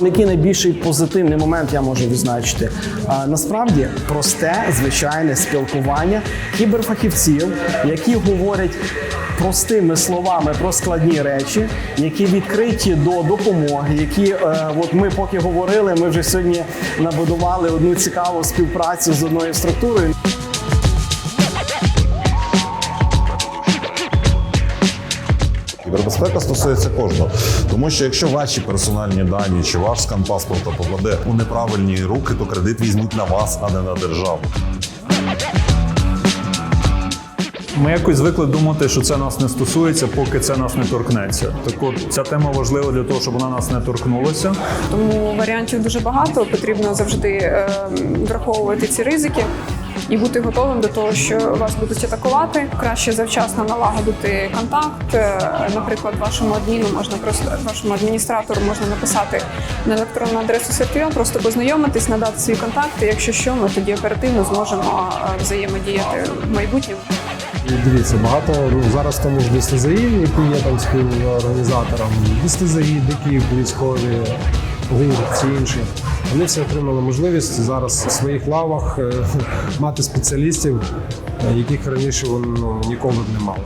Який найбільший позитивний момент я можу відзначити? А, насправді просте, звичайне спілкування кіберфахівців, які говорять простими словами про складні речі, які відкриті до допомоги. Які е, от ми поки говорили, ми вже сьогодні набудували одну цікаву співпрацю з одною структурою. Кібербезпека стосується кожного, тому що якщо ваші персональні дані чи ваш скан паспорта попаде у неправильні руки, то кредит візьмуть на вас, а не на державу. Ми якось звикли думати, що це нас не стосується, поки це нас не торкнеться. Так от ця тема важлива для того, щоб вона нас не торкнулася. Тому варіантів дуже багато. Потрібно завжди е, враховувати ці ризики і бути готовим до того, що вас будуть атакувати. Краще завчасно налагодити контакт. Е, Наприклад, вашому адміну можна просто вашому адміністратору можна написати на електронну адресу СРТО, просто познайомитись, надати свої контакти. Якщо що, ми тоді оперативно зможемо е, взаємодіяти в майбутньому. Дивіться, багато ну, зараз тому ж ДСТЗІ, які є там співорганізатором, ДСТЗІ, дикі військові, ГУР, всі інші. Вони всі отримали можливість зараз в своїх лавах е, мати спеціалістів, яких раніше вони ну, ніколи б не мали.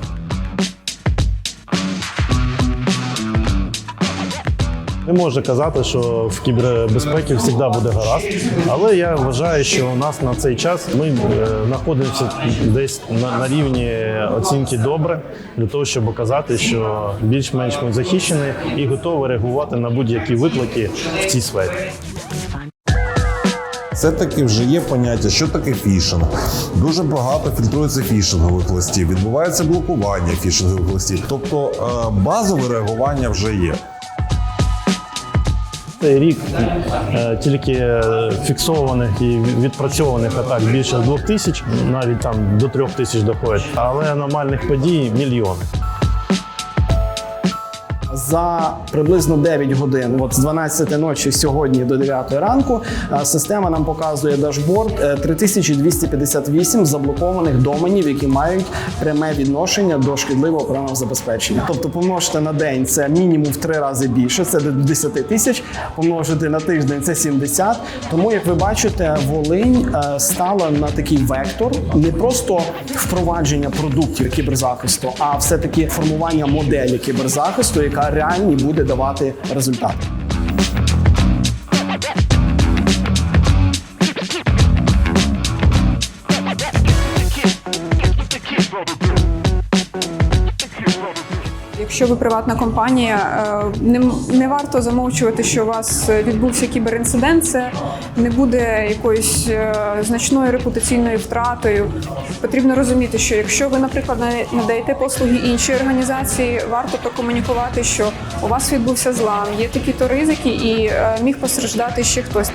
Не можу казати, що в кібербезпеці завжди буде гаразд, але я вважаю, що у нас на цей час ми е, знаходимося десь на рівні оцінки добре для того, щоб показати, що більш-менш ми захищені і готові реагувати на будь-які виклики в цій сфері. Це таки вже є поняття, що таке фішинг. Дуже багато фільтрується фішингових листів, відбувається блокування фішингових листів. Тобто е, базове реагування вже є. Цей рік е, тільки фіксованих і відпрацьованих атак більше двох тисяч, навіть там до трьох тисяч доходить, але аномальних подій мільйони. За приблизно 9 годин, от з 12 ночі сьогодні до 9 ранку, е, система нам показує дашборд е, 3258 заблокованих доменів, які мають пряме відношення до шкідливого програмного забезпечення. Тобто помножити на день це мінімум в три рази більше, це до 10 тисяч. Помножити на тиждень це 70. Тому, як ви бачите, Волинь е, стала на такий вектор не просто впровадження продуктів кіберзахисту, а все-таки формування моделі кіберзахисту, яка реальні буде давати результати. Якщо ви приватна компанія, е, не, не варто замовчувати, що у вас відбувся кіберінцидент. Це не буде якоюсь е, значною репутаційною втратою. Потрібно розуміти, що якщо ви, наприклад, на- надаєте послуги іншій організації, варто прокомунікувати, що у вас відбувся злам, є такі-то ризики, і е, міг постраждати ще хтось.